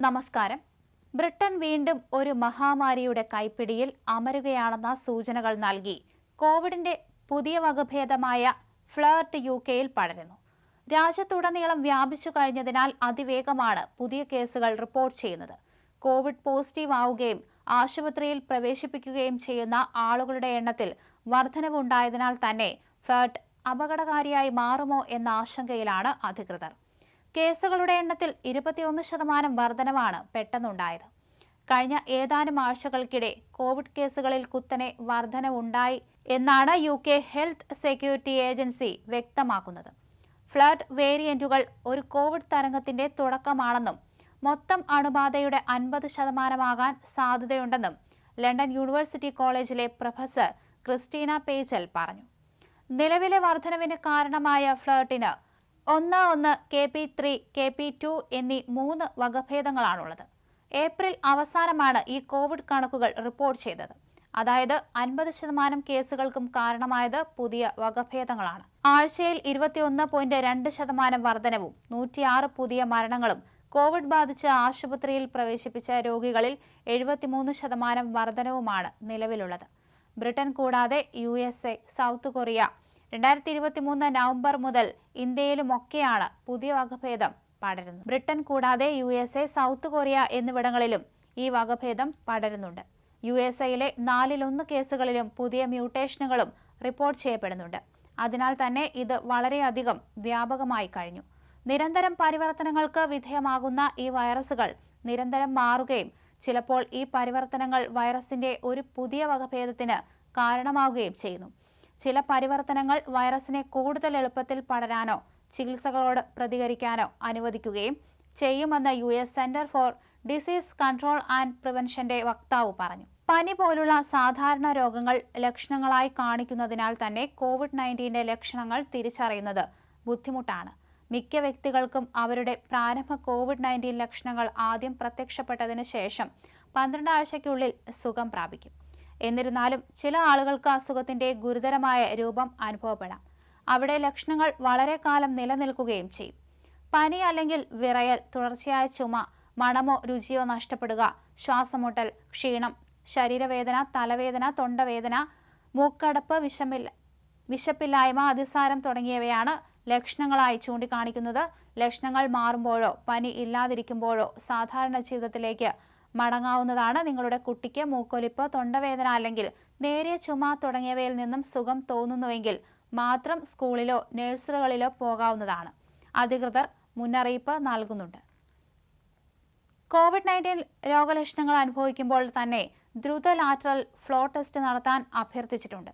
നമസ്കാരം. ബ്രിട്ടൻ വീണ്ടും ഒരു മഹാമാരിയുടെ കൈപ്പിടിയിൽ അമരുകയാണെന്ന സൂചനകൾ നൽകി. കോവിഡിന്റെ പുതിയ വകഭേദമായ ഫ്ലേർട്ട് യു കെയിൽ പടരുന്നു. രാജ്യത്തുടനീളം വ്യാപിച്ചു കഴിഞ്ഞതിനാൽ അതിവേഗമാണ് പുതിയ കേസുകൾ റിപ്പോർട്ട് ചെയ്യുന്നത്. കോവിഡ് പോസിറ്റീവ് ആവുകയും ആശുപത്രിയിൽ പ്രവേശിപ്പിക്കുകയും ചെയ്യുന്ന ആളുകളുടെ എണ്ണത്തിൽ വർധനവുണ്ടായതിനാൽ തന്നെ ഫ്ലേർട്ട് അപകടകാരിയായി മാറുമോ എന്ന ആശങ്കയിലാണ് അധികൃതർ. കേസുകളുടെ എണ്ണത്തിൽ ഇരുപത്തിയൊന്ന് ശതമാനം വർധനവാണ് പെട്ടെന്നുണ്ടായത്. കഴിഞ്ഞ ഏതാനും ആഴ്ചകൾക്കിടെ കോവിഡ് കേസുകളിൽ കുത്തനെ വർധനവുണ്ടായി എന്നാണ് U K health security agency വ്യക്തമാക്കുന്നത്. ഫ്ലഡ് വേരിയന്റുകൾ ഒരു കോവിഡ് തരംഗത്തിന്റെ തുടക്കമാണെന്നും മൊത്തം അണുബാധയുടെ അൻപത് ശതമാനമാകാൻ സാധ്യതയുണ്ടെന്നും ലണ്ടൻ യൂണിവേഴ്സിറ്റി കോളേജിലെ പ്രൊഫസർ ക്രിസ്റ്റീന പേച്ചൽ പറഞ്ഞു. നിലവിലെ വർധനവിന് കാരണമായ ഫ്ലേർട്ടിന് ഒന്ന് ഒന്ന് K P three K P two എന്നീ മൂന്ന് വകഭേദങ്ങളാണുള്ളത്. ഏപ്രിൽ അവസാനമാണ് ഈ കോവിഡ് കണക്കുകൾ റിപ്പോർട്ട് ചെയ്തത്. അതായത് അൻപത് ശതമാനം കേസുകൾക്കും കാരണമായത് പുതിയ വകഭേദങ്ങളാണ്. ആഴ്ചയിൽ ഇരുപത്തിയൊന്ന് പോയിന്റ് രണ്ട് ശതമാനം വർധനവും നൂറ്റിയാറ് പുതിയ മരണങ്ങളും കോവിഡ് ബാധിച്ച് ആശുപത്രിയിൽ പ്രവേശിപ്പിച്ച രോഗികളിൽ എഴുപത്തിമൂന്ന് ശതമാനം വർധനവുമാണ് നിലവിലുള്ളത്. ബ്രിട്ടൻ കൂടാതെ യു സൗത്ത് കൊറിയ രണ്ടായിരത്തി ഇരുപത്തി മൂന്ന് നവംബർ മുതൽ ഇന്ത്യയിലുമൊക്കെയാണ് പുതിയ വകഭേദം പടരുന്നത്. ബ്രിട്ടൻ കൂടാതെ U S A south Korea എന്നിവിടങ്ങളിലും ഈ വകഭേദം പടരുന്നുണ്ട്. യു എസ് എയിലെ നാലിലൊന്ന് കേസുകളിലും പുതിയ മ്യൂട്ടേഷനുകളും റിപ്പോർട്ട് ചെയ്യപ്പെടുന്നുണ്ട്. അതിനാൽ തന്നെ ഇത് വളരെയധികം വ്യാപകമായി കഴിഞ്ഞു. നിരന്തരം പരിവർത്തനങ്ങൾക്ക് വിധേയമാകുന്ന ഈ വൈറസുകൾ നിരന്തരം മാറുകയും ചിലപ്പോൾ ഈ പരിവർത്തനങ്ങൾ വൈറസിന്റെ ഒരു പുതിയ വകഭേദത്തിന് കാരണമാവുകയും ചെയ്യുന്നു. ചില പരിവർത്തനങ്ങൾ വൈറസിനെ കൂടുതൽ എളുപ്പത്തിൽ പടരാനോ ചികിത്സകളോട് പ്രതികരിക്കാനോ അനുവദിക്കുകയും ചെയ്യുമെന്ന് U S center for disease control and പ്രിവെൻഷന്റെ വക്താവ് പറഞ്ഞു. പനി പോലുള്ള സാധാരണ രോഗങ്ങൾ ലക്ഷണങ്ങളായി കാണിക്കുന്നതിനാൽ തന്നെ കോവിഡ് നയന്റീന്റെ ലക്ഷണങ്ങൾ തിരിച്ചറിയുന്നത് ബുദ്ധിമുട്ടാണ്. മിക്ക വ്യക്തികൾക്കും അവരുടെ പ്രാരംഭ കോവിഡ് നയന്റീൻ ലക്ഷണങ്ങൾ ആദ്യം പ്രത്യക്ഷപ്പെട്ടതിന് ശേഷം പന്ത്രണ്ട് ആഴ്ചയ്ക്കുള്ളിൽ സുഖം പ്രാപിക്കും. എന്നിരുന്നാലും ചില ആളുകൾക്ക് അസുഖത്തിന്റെ ഗുരുതരമായ രൂപം അനുഭവപ്പെടാം. അവിടെ ലക്ഷണങ്ങൾ വളരെ കാലം നിലനിൽക്കുകയും ചെയ്യും. പനി അല്ലെങ്കിൽ വിറയൽ തുടർച്ചയായ ചുമ മണമോ രുചിയോ നഷ്ടപ്പെടുക ശ്വാസമുട്ടൽ ക്ഷീണം ശരീരവേദന തലവേദന തൊണ്ടവേദന മൂക്കടപ്പ് വിഷമില്ല വിശപ്പില്ലായ്മ അതിസാരം തുടങ്ങിയവയാണ് ലക്ഷണങ്ങളായി ചൂണ്ടിക്കാണിക്കുന്നത്. ലക്ഷണങ്ങൾ മാറുമ്പോഴോ പനി ഇല്ലാതിരിക്കുമ്പോഴോ സാധാരണ ജീവിതത്തിലേക്ക് മടങ്ങാവുന്നതാണ്. നിങ്ങളുടെ കുട്ടിക്ക് മൂക്കൊലിപ്പ് തൊണ്ടവേദന അല്ലെങ്കിൽ നേരിയ ചുമ തുടങ്ങിയവയിൽ നിന്നും സുഖം തോന്നുന്നുവെങ്കിൽ മാത്രം സ്കൂളിലോ നഴ്സറികളിലോ പോകാവുന്നതാണ്. അധികൃതർ മുന്നറിയിപ്പ് നൽകുന്നുണ്ട്. കോവിഡ് നയന്റീൻ രോഗലക്ഷണങ്ങൾ അനുഭവിക്കുമ്പോൾ തന്നെ ദ്രുത ലാറ്ററൽ ഫ്ലോ ടെസ്റ്റ് നടത്താൻ അഭ്യർത്ഥിച്ചിട്ടുണ്ട്.